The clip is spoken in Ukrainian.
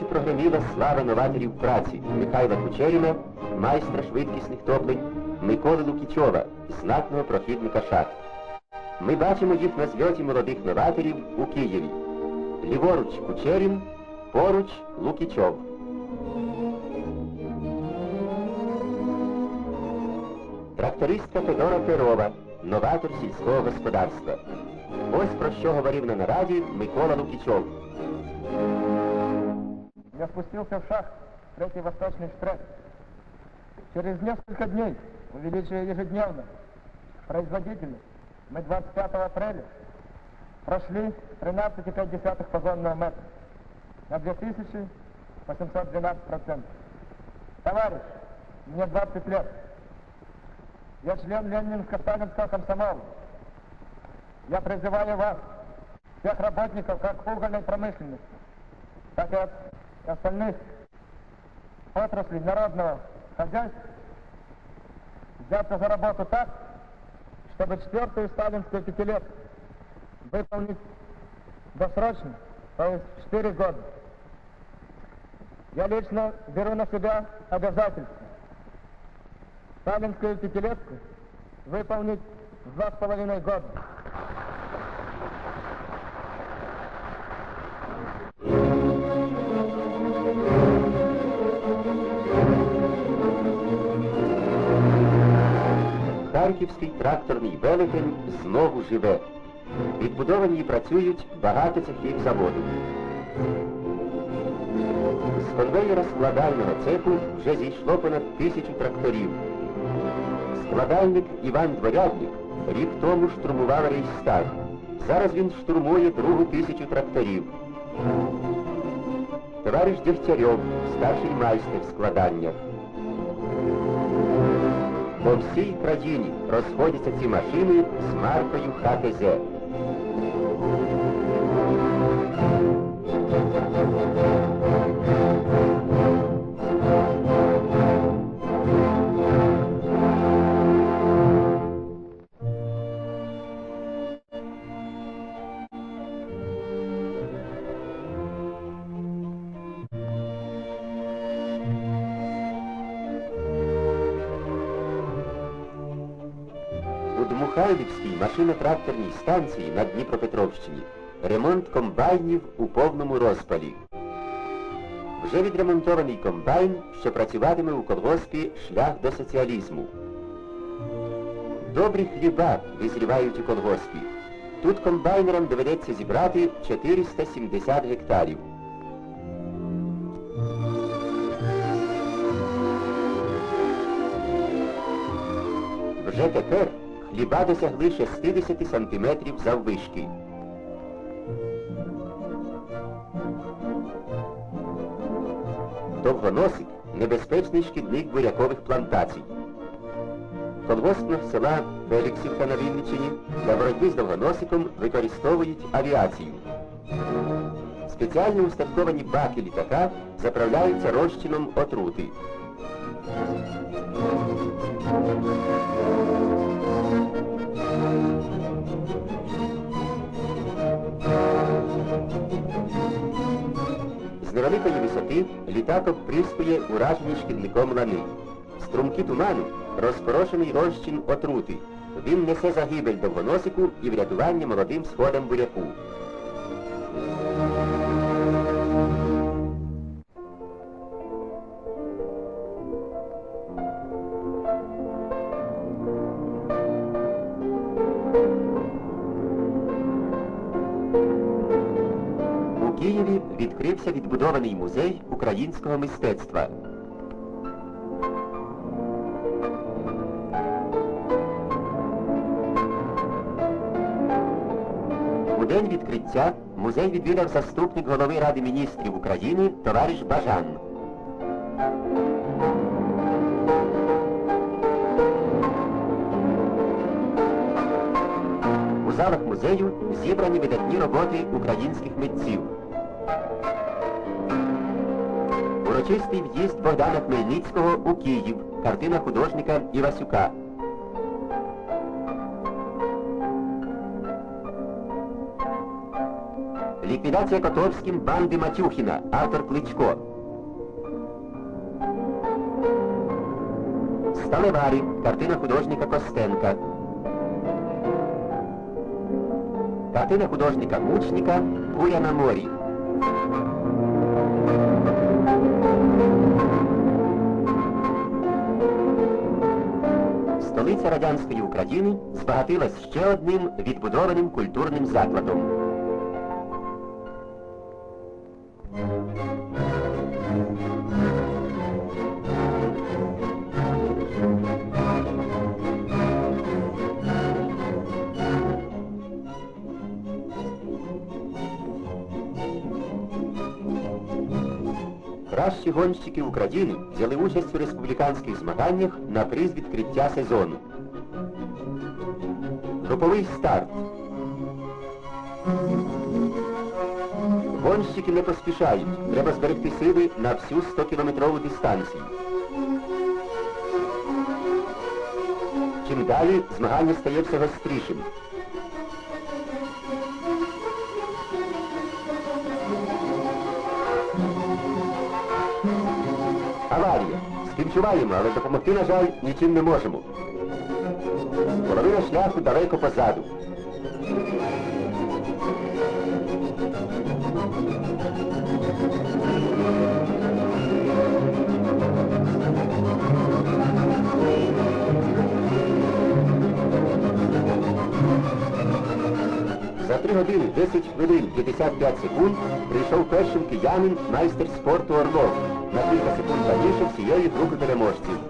Вранці прогреміла слава новаторів праці Михайла Кучеріна, майстра швидкісних топлень, Миколи Лукічова, знатного прохідника шахт. Ми бачимо їх на зльоті молодих новаторів у Києві. Ліворуч Кучерін, поруч Лукічов. Трактористка Федора Перова, новатор сільського господарства. Ось про що говорив на нараді Микола Лукічов. Я спустился в шахт, третий восточный штрек. Через несколько дней, увеличивая ежедневно производительность, мы 25 апреля прошли 13,5 фазонного метра на 2812 процентов. Товарищ, мне 20 лет. Я член Ленинско-Сталинского комсомола. Я призываю вас, всех работников, как угольной промышленности, так и остальных отраслей народного хозяйства, взяться за работу так, чтобы четвертую сталинскую пятилетку выполнить досрочно, то есть в 4 года. Я лично беру на себя обязательство сталинскую пятилетку выполнить в два с половиной года. Харківський тракторний велетень знову живе. Відбудовані і працюють багато цехів заводу. З конвейера складального цеху вже зійшло понад тисячу тракторів. Складальник Іван Дворядник рік тому штурмував Рейхстаг. Зараз він штурмує другу тисячу тракторів. Товариш Дегтярьов, старший майстер складання. По всій країні розходяться ці машини з маркою ХТЗ. У Дмухайлівській машино-тракторній станції на Дніпропетровщині ремонт комбайнів у повному розпалі. Вже відремонтований комбайн, що працюватиме у колгоспі шлях до соціалізму. Добрі хліба визрівають у колгоспі. Тут комбайнерам доведеться зібрати 470 гектарів. Вже тепер хліба досягли 60 сантиметрів заввишки. Довгоносик – небезпечний шкідник бурякових плантацій. Колгоспних села Феліксівка на Вінниччині для боротьби з довгоносиком використовують авіацію. Спеціально устатковані баки літака заправляються розчином отрути. Невеликої висоти літак обприскує уражені шкідником лани. Струмки туману розпорошений розчин отрути. Він несе загибель довгоносику і врятування молодим сходам буряку. Відкрився відбудований музей українського мистецтва. У день відкриття музей відвідав заступник голови Ради міністрів України товариш Бажан. У залах музею зібрані видатні роботи українських митців. Урочистий в'їзд Богдана Хмельницького у Київ. Картина художника Івасюка. Ліквідація Котовським банди Матюхіна, автор Кличко. Сталеварі, картина художника Костенка. Картина художника Мучника Буря на морі. Столиця радянської України збагатилась ще одним відбудованим культурним закладом. Кращі гонщики України взяли участь у республіканських змаганнях на приз відкриття сезону. Груповий старт. Гонщики не поспішають. Треба зберегти сили на всю 100-кілометрову дистанцію. Чим далі змагання стає все гострішим. Аварія. Співчуваємо, але допомогти, на жаль, нічим не можемо. Половина шляху далеко позаду. За 3 години 10 хвилин 55 секунд прийшов першим киянин майстер спорту Орлов на кілька секунд раніше всієї групи переможців.